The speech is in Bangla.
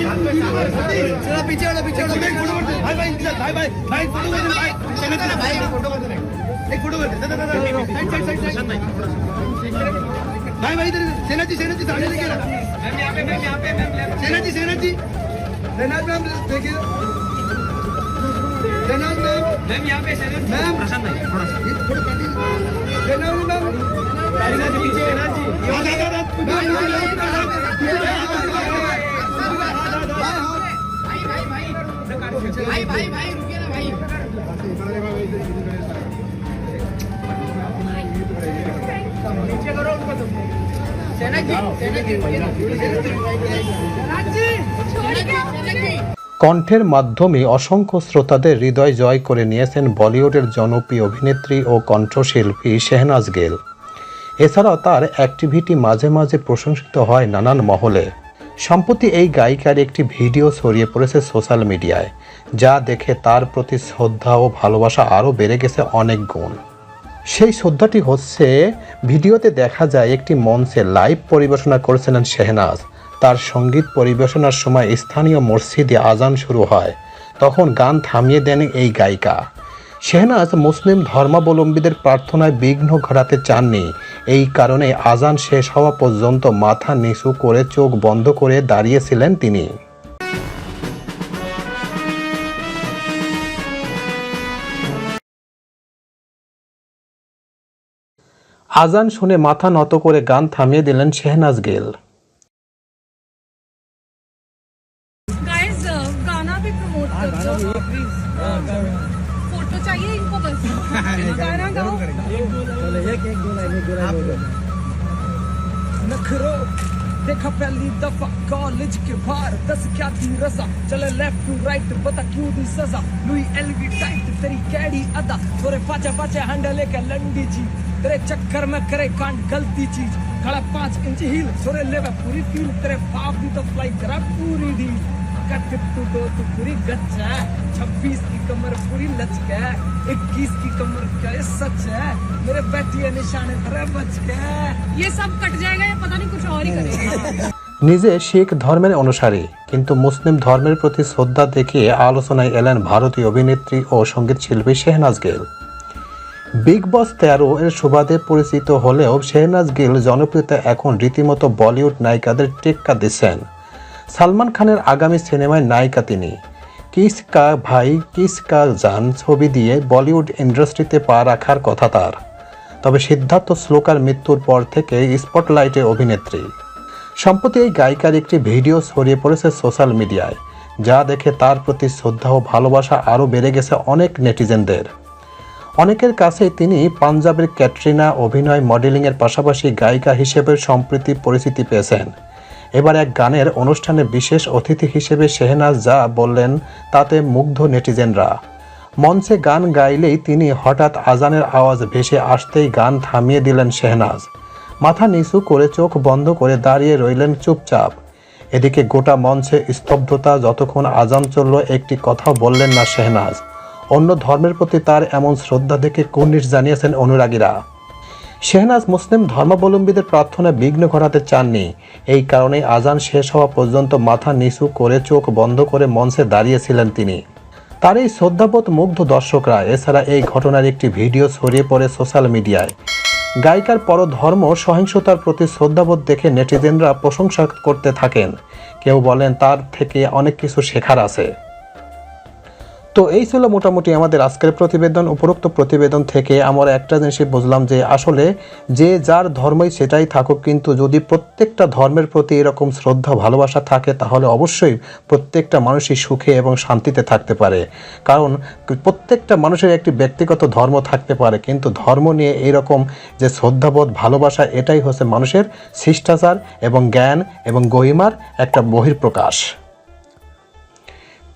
चलो पीछे वाला पीछे वाला भाई भाई भाई भाई भाई फ़ोटो कर दे भाई भाई फ़ोटो कर दे एक फ़ोटो कर दे साइड साइड साइड साइड भाई भाई इधर सेना जी सेना जी सामने देखिए ना मैम यहाँ पे मैम यहाँ पे मैम सेना जी सेना जी सेना मैम देखिए सेना मैम मैम यहाँ पे सेना मैम प्रशांत भाई थोड़ा सा थोड़ा सेना मैम सेना जी पीछे सेना जी यहां भाई भाई भाई रुकिए ना भाई सेना की सेना की सेना की सेना की কণ্ঠের মাধ্যমে অসংখ্য শ্রোতাদের হৃদয় জয় করে নিয়েছেন বলিউডের জনপ্রিয় অভিনেত্রী ও কণ্ঠশিল্পী শেহনাজ গেল এছাড়াও তার অ্যাক্টিভিটি মাঝে মাঝে প্রশংসিত হয় নানান মহলে সম্প্রতি এই গায়িকার একটি ভিডিও ছড়িয়ে পড়েছে সোশ্যাল মিডিয়ায় যা দেখে তার প্রতি শ্রদ্ধা ও ভালোবাসা আরও বেড়ে গেছে অনেক গুণ। সেই শ্রদ্ধাটি হচ্ছে, ভিডিওতে দেখা যায় একটি মঞ্চে লাইভ পরিবেশনা করেছিলেন শেহনাজ। তার সংগীত পরিবেশনার সময় স্থানীয় মসজিদে আজান শুরু হয়। তখন গান থামিয়ে দেন এই গায়িকা। শেহনাজ মুসলিম ধর্মাবলম্বীদের প্রার্থনায় বিঘ্ন ঘটাতে চাননি। এই কারণে আজান শেষ হওয়া পর্যন্ত মাথা নিচু করে চোখ বন্ধ করে দাঁড়িয়েছিলেন তিনি। আজান শুনে মাথা নত করে গান থামিয়ে দিলেন শেহনাজ গেল गाइस गाना भी प्रमोट कर दो फोटो चाहिए इनको बस गाना गाओ नखरो देखा पहली दफा कॉलेज के बाहर दस क्या थी रजा चले लेफ्ट टू राइट बता क्यों दी सजा लुई एलवी टाइट तेरी कैडी अदा थोड़े पाचा पाचा हंडा लेके लंडी जी तेरे चक्कर में करे कांड गलती चीज खड़ा पांच इंच हील सोरे लेवे पूरी फील तेरे बाप दी तो फ्लाई करा पूरी ढील कट तू तो तू पूरी गच्चा छब्बीस की कमर पूरी लचक है इक्कीस की कमर क्या ये सच है मेरे बैठिए निशाने तेरे बच के ये सब कट जाएगा या पता नहीं कुछ और ही करेगा নিজে শিখ ধর্মের অনুসারী কিন্তু মুসলিম ধর্মের প্রতি শ্রদ্ধা দেখিয়ে আলোচনায় এলেন ভারতীয় অভিনেত্রী ও সঙ্গীত শিল্পী শেহনাজ গেল বিগ বস তেরো এর সুবাদে পরিচিত হলেও শেহনাজ গিল জনপ্রিয়তা এখন রীতিমতো বলিউড নায়িকাদের টেক্কা দিচ্ছেন। সালমান খানের আগামী সিনেমায় নায়িকা তিনি। কিস কা ভাই, কিস কা জান ছবি দিয়ে বলিউড ইন্ডাস্ট্রিতে পা রাখার কথা তার। তবে সিদ্ধার্থ শ্লোকার মৃত্যুর পর থেকে স্পটলাইটে অভিনেত্রী। সম্প্রতি এই গায়িকার একটি ভিডিও ছড়িয়ে পড়েছে সোশ্যাল মিডিয়ায়, যা দেখে তার প্রতি শ্রদ্ধা ও ভালোবাসা আরও বেড়ে গেছে অনেক নেটিজেনদের। অনেকের কাছে তিনি পাঞ্জাবের ক্যাটরিনা অভিনয় মডেলিংয়ের পাশাপাশি গায়িকা হিসেবে সম্প্রীতি পরিচিতি পেয়েছেন। এবার এক গানের অনুষ্ঠানে বিশেষ অতিথি হিসেবে শেহনাজ যা বললেন, তাতে মুগ্ধ নেটিজেনরা। মঞ্চে গান গাইলেই তিনি হঠাৎ আজানের আওয়াজ ভেসে আসতেই গান থামিয়ে দিলেন শেহনাজ। মাথা নিচু করে চোখ বন্ধ করে দাঁড়িয়ে রইলেন চুপচাপ। এদিকে গোটা মঞ্চে স্তব্ধতা যতক্ষণ আজান চলল, একটি কথা বললেন না শেহনাজ। অন্য ধর্মের প্রতি তার এমন শ্রদ্ধা দেখে কুর্নিশ জানিয়েছেন অনুরাগীরা। শেহনাজ মুসলিম ধর্মাবলম্বীদের প্রার্থনা বিঘ্ন ঘটাতে চাননি। এই কারণে আজান শেষ হওয়া পর্যন্ত মাথা নিচু করে চোখ বন্ধ করে মঞ্চে দাঁড়িয়েছিলেন তিনি। তার এই শ্রদ্ধাবোধ মুগ্ধ দর্শকরা, এছাড়া এই ঘটনার একটি ভিডিও ছড়িয়ে পড়ে সোশ্যাল মিডিয়ায়। গায়িকার পরধর্ম, সহিংসতার প্রতি শ্রদ্ধাবোধ দেখে নেটিজেনরা প্রশংসা করতে থাকেন। কেউ বলেন তার থেকে অনেক কিছু শেখার আছে। তো এই ছিল মোটামুটি আমাদের আজকের প্রতিবেদন, উপরোক্ত প্রতিবেদন থেকে আমরা একটা জিনিসই বুঝলাম যে আসলে যে যার ধর্মই সেটাই থাকুক, কিন্তু যদি প্রত্যেকটা ধর্মের প্রতি এরকম শ্রদ্ধা, ভালোবাসা থাকে, তাহলে অবশ্যই প্রত্যেকটা মানুষই সুখে এবং শান্তিতে থাকতে পারে। কারণ প্রত্যেকটা মানুষের একটি ব্যক্তিগত ধর্ম থাকতে পারে, কিন্তু ধর্ম নিয়ে এইরকম যে শ্রদ্ধাবোধ, ভালোবাসা, এটাই হচ্ছে মানুষের শিষ্টাচার এবং জ্ঞান এবং গহিমার একটা বহির্প্রকাশ